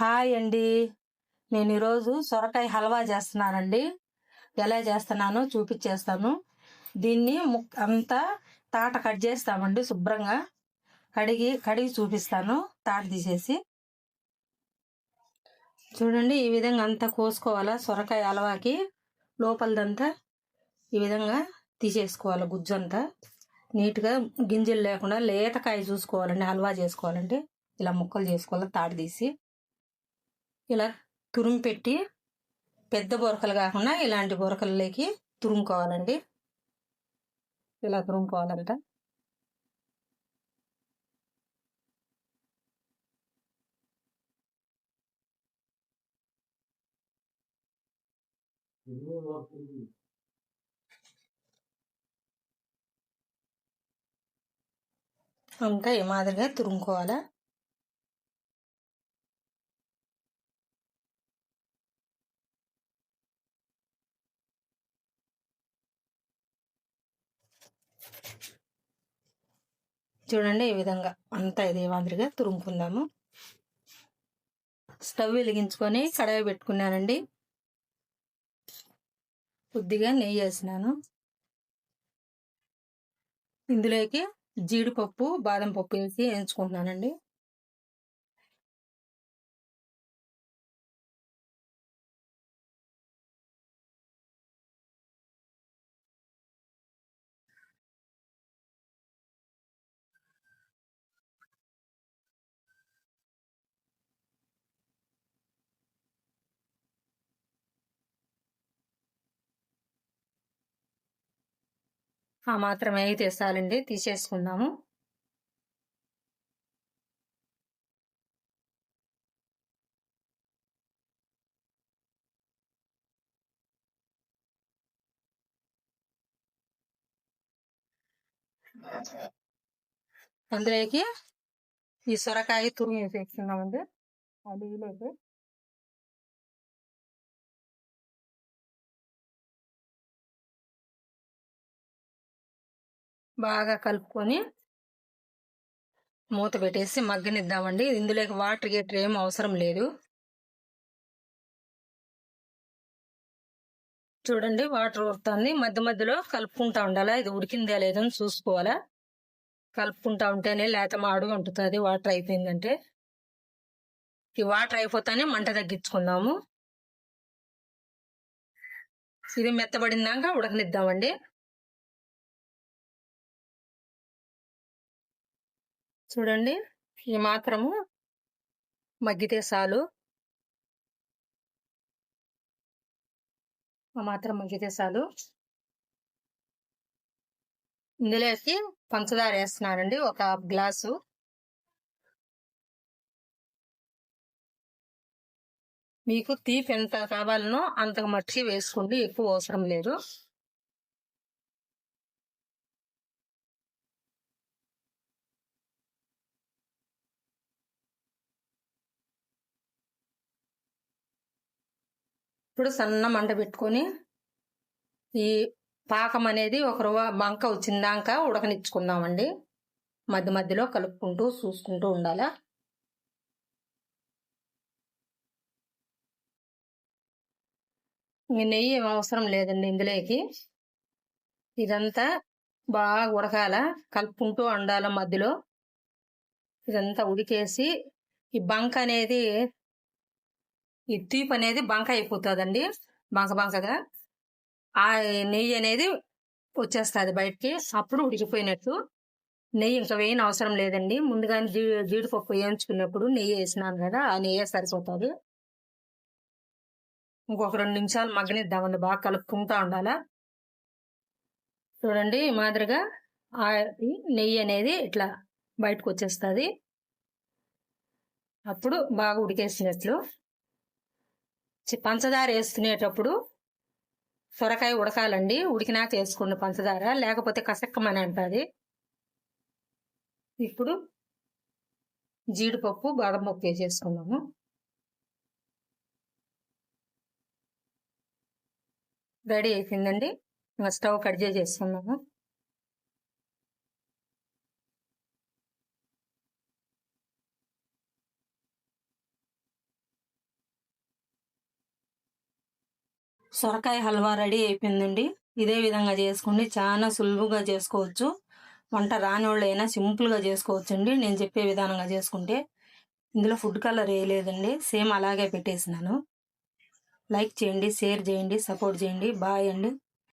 Hi అండి. నేను ఈరోజు సొరకాయ హల్వా చేస్తున్నానండి. ఎలా చేస్తున్నానో చూపించేస్తాను దీన్ని ముక్ అంతా తాట కట్ చేస్తామండి శుభ్రంగా. కడిగి కడిగి చూపిస్తాను. తాట తీసేసి. చూడండి ఈ విధంగా అంతా కోసుకోవాలా సొరకాయ హల్వాకి. లోపలదంతా ఈ విధంగా తీసేసుకోవాలి గుజ్జు అంతా నీట్గా గింజలు లేకుండా లేతకాయ చూసుకోవాలండి హల్వా చేసుకోవాలంటే. ఇలా ముక్కలు చేసుకోవాలి తాడు తీసి. ఇలా తురుము పెట్టి పెద్ద బొరకలు కాకుండా ఇలాంటి బొరకలలోకి తురుముకోవాలండి. ఇలా తురుముకోవాలంట. అంతా ఈ మాదిరిగా తురుముకోవాలా. చూడండి ఈ విధంగా అంతా ఇదే మాదిరిగా తురుముకుందాము. స్టవ్ వెలిగించుకొని కడాయి పెట్టుకున్నానండి. కొద్దిగా నెయ్యి వేసినాను. ఇందులోకి జీడిపప్పు బాదం పప్పు వేసి వేయించుకుంటున్నానండి. ఆ మాత్రమే అయితే చాలండి తీసేసుకుందాము. అందులోకి ఈ సొరకాయ తురుము వేసేస్తున్నామండి అడిగిలోకి బాగా కలుపుకొని మూత పెట్టేసి మగ్గనిద్దామండి. ఇందులోకి వాటర్ గేటర్ ఏం అవసరం లేదు. చూడండి వాటర్ ఉడుతుంది మధ్య మధ్యలో కలుపుకుంటా ఉండాలా? ఇది ఉడికిందా లేదని చూసుకోవాలా? కలుపుకుంటా ఉంటేనే లేత మాడు ఉంటుతుంది. వాటర్ అయిపోయిందంటే. ఈ వాటర్ అయిపోతానే మంట తగ్గించుకుందాము. ఇది మెత్తబడిందాక ఉడకనిద్దామండి. చూడండి ఈ మాత్రము మగ్గితే చాలు ఆ మాత్రం మగ్గితే చాలు ఇందులోకి పంచదార వేస్తున్నానండి ఒక గ్లాసు. మీకు తీపి ఎంత కావాలనో అంతకు మట్టి వేసుకోండి ఎక్కువ అవసరం లేదు. ఇప్పుడు సన్న మంట పెట్టుకొని ఈ పాకం అనేది ఒక రవ్వ బంక వచ్చిందాక ఉడకనిచ్చుకుందామండి. మధ్య మధ్యలో కలుపుకుంటూ చూసుకుంటూ ఉండాలా? నెయ్యి ఏం అవసరం లేదండి ఇందులోకి. ఇదంతా బాగా ఉడకాల కలుపుకుంటూ ఉండాల మధ్యలో. ఇదంతా ఉడికేసి ఈ బంక అనేది ఈ తీపి అనేది బంక అయిపోతుందండి. బంక బంకగా ఆ నెయ్యి అనేది వచ్చేస్తుంది బయటికి. అప్పుడు ఉడికిపోయినట్టు నెయ్యి ఇంకా వేయని అవసరం లేదండి. ముందుగానే జీ జీడిపప్పు వేయించుకున్నప్పుడు నెయ్యి వేసినాను కదా ఆ నెయ్యి సరిపోతుంది. ఇంకొక రెండు నిమిషాలు మగ్గనిద్దామండి బాగా కలుపుకుంటా ఉండాలా. చూడండి ఈ మాదిరిగా ఆ నెయ్యి అనేది ఇట్లా బయటకు వచ్చేస్తుంది. అప్పుడు బాగా ఉడికేసినట్లు. పంచదార వేసుకునేటప్పుడు సొరకాయ ఉడకాలండి. ఉడికినాక వేసుకున్న పంచదార. లేకపోతే కసక్కమని అంటుంది. ఇప్పుడు జీడిపప్పు బాదం పప్పు వేసేసుకున్నాము రెడీ అయిపోయిందండి. ఇంకా స్టవ్ కట్ చేసేసుకున్నాము సొరకాయ హల్వా రెడీ అయిపోయిందండి. ఇదే విధంగా చేసుకోండి చాలా సులువుగా చేసుకోవచ్చు. వంట రాని వాళ్ళైనా సింపుల్గా చేసుకోవచ్చు అండి నేను చెప్పే విధానంగా చేసుకుంటే ఇందులో ఫుడ్ కలర్ వేయలేదండి సేమ్ అలాగే పెట్టేసినాను. లైక్ చేయండి షేర్ చేయండి సపోర్ట్ చేయండి. బాయ్ అండి.